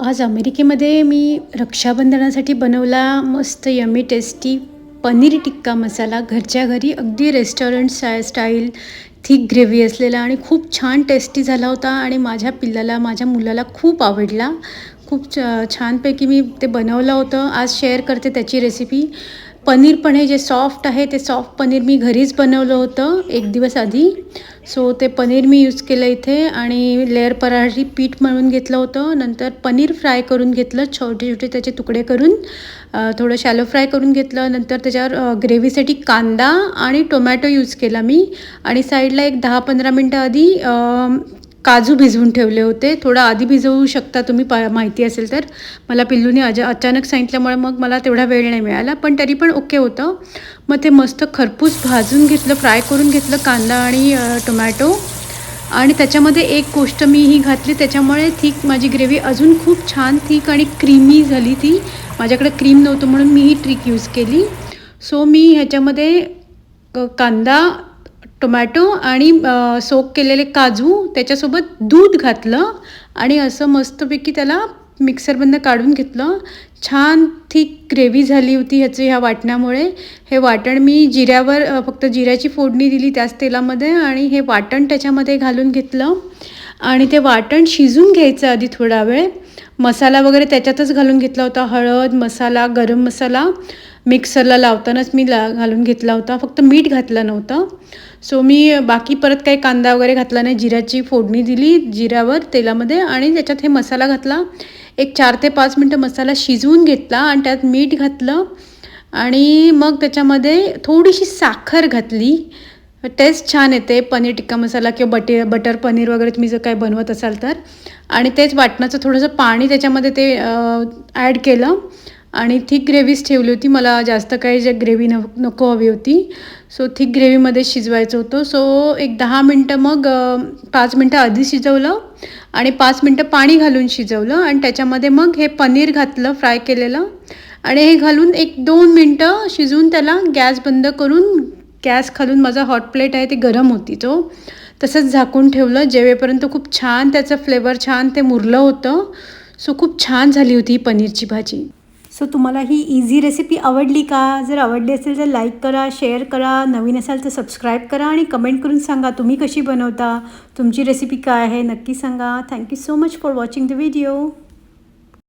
आज अमेरिकेमध्ये मी रक्षाबंधनासाठी बनवला मस्त यमी टेस्टी पनीर टिक्का मसाला. घरच्या घरी अगदी restaurant sty style thick gravy असलेला आणि खूप छान टेस्टी झाला होता आणि माझ्या पिल्लाला माझ्या मुलाला खूप आवडला. खूप छ छानपैकी मी ते बनवलं होतं. आज शेअर करते त्याची रेसिपी पनीर पण हे जे सॉफ्ट आहे ते सॉफ्ट पनीर मी घरीच बनवलं होतं एक दिवस आधी. सो ते पनीर मी यूज केलं इथे आणि लेअर पराठी पीठ मळून घेतलं होतं. नंतर पनीर फ्राय करून घेतलं छोटे छोटे त्याचे तुकडे करून. थोडं शॅलो फ्राय करून घेतलं. नंतर त्याच्यावर ग्रेव्हीसाठी कांदा आणि टोमॅटो यूज केला मी. आणि साईडला एक दहा पंधरा मिनटं आधी काजू भिजवून ठेवले होते. थोडं आधी भिजवू शकता तुम्ही पा माहिती असेल तर. मला पिल्लूने अज अचानक सांगितल्यामुळे मग मला तेवढा वेळ नाही मिळाला पण तरी पण ओके होतं. मग ते मस्त खरपूस भाजून घेतलं फ्राय करून घेतलं कांदा आणि टोमॅटो. आणि त्याच्यामध्ये एक गोष्ट मी ही घातली त्याच्यामुळे थीक माझी ग्रेव्ही अजून खूप छान थिक आणि क्रीमी झाली ती. माझ्याकडे क्रीम नव्हतं म्हणून मी ही ट्रिक यूज केली. सो मी ह्याच्यामध्ये कांदा टोमॅटो आणि सोक केलेले काजू त्याच्यासोबत दूध घातलं आणि असं मस्तपैकी त्याला मिक्सरमधनं काढून घेतलं. छान थिक ग्रेव्ही झाली होती ह्याची ह्या वाटणामुळे हे वाटण मी जिऱ्यावर फक्त जिऱ्याची फोडणी दिली त्याच तेलामध्ये आणि हे वाटण त्याच्यामध्ये घालून घेतलं. आणि ते वाटण शिजून घ्यायचं आधी थोडा वेळ. मसाला वगैरे त्याच्यातच घालून घेतला होता. हळद मसाला गरम मसाला मिक्सरला लावतानाच मी ला घालून घेतला होता. फक्त मीठ घातलं नव्हतं. सो मी बाकी परत काही कांदा वगैरे घातला नाही. जिऱ्याची फोडणी दिली जिऱ्यावर तेलामध्ये आणि त्याच्यात हे मसाला घातला. एक चार ते पाच मिनटं मसाला शिजवून घेतला आणि त्यात मीठ घातलं आणि मग त्याच्यामध्ये थोडीशी साखर घातली. टेस्ट छान येते पनीर टिक्का मसाला किंवा बटे बटर पनीर वगैरे तुम्ही जर काय बनवत असाल तर. आणि तेच वाटणाचं थोडंसं पाणी त्याच्यामध्ये ते ॲड केलं. आणि थिक ग्रेव्हीच ठेवली होती. मला जास्त काही जे ग्रेव्ही न नको हवी होती. सो थिक ग्रेव्हीमध्ये शिजवायचं होतं. सो एक दहा मिनटं मग पाच मिनटं आधी शिजवलं. आणि पाच मिनटं पाणी घालून शिजवलं. आणि त्याच्यामध्ये मग हे पनीर घातलं फ्राय केलेलं. आणि हे घालून एक दोन मिनटं शिजवून त्याला गॅस बंद करून गॅस खालून माझा हॉट प्लेट आहे ते गरम होती तो. तसंच झाकून ठेवलं जेवेपर्यंत खूप छान त्याचं फ्लेवर छान ते मुरलं होतं. सो खूप छान झाली होती ही पनीरची भाजी. सो तुम्हाला ही इझी रेसिपी आवडली का? जर आवडली असेल तर लाईक करा शेअर करा नवीन असाल तर सबस्क्राईब करा आणि कमेंट करून सांगा तुम्ही कशी बनवता तुमची रेसिपी काय आहे नक्की सांगा. Thank you so much for watching the video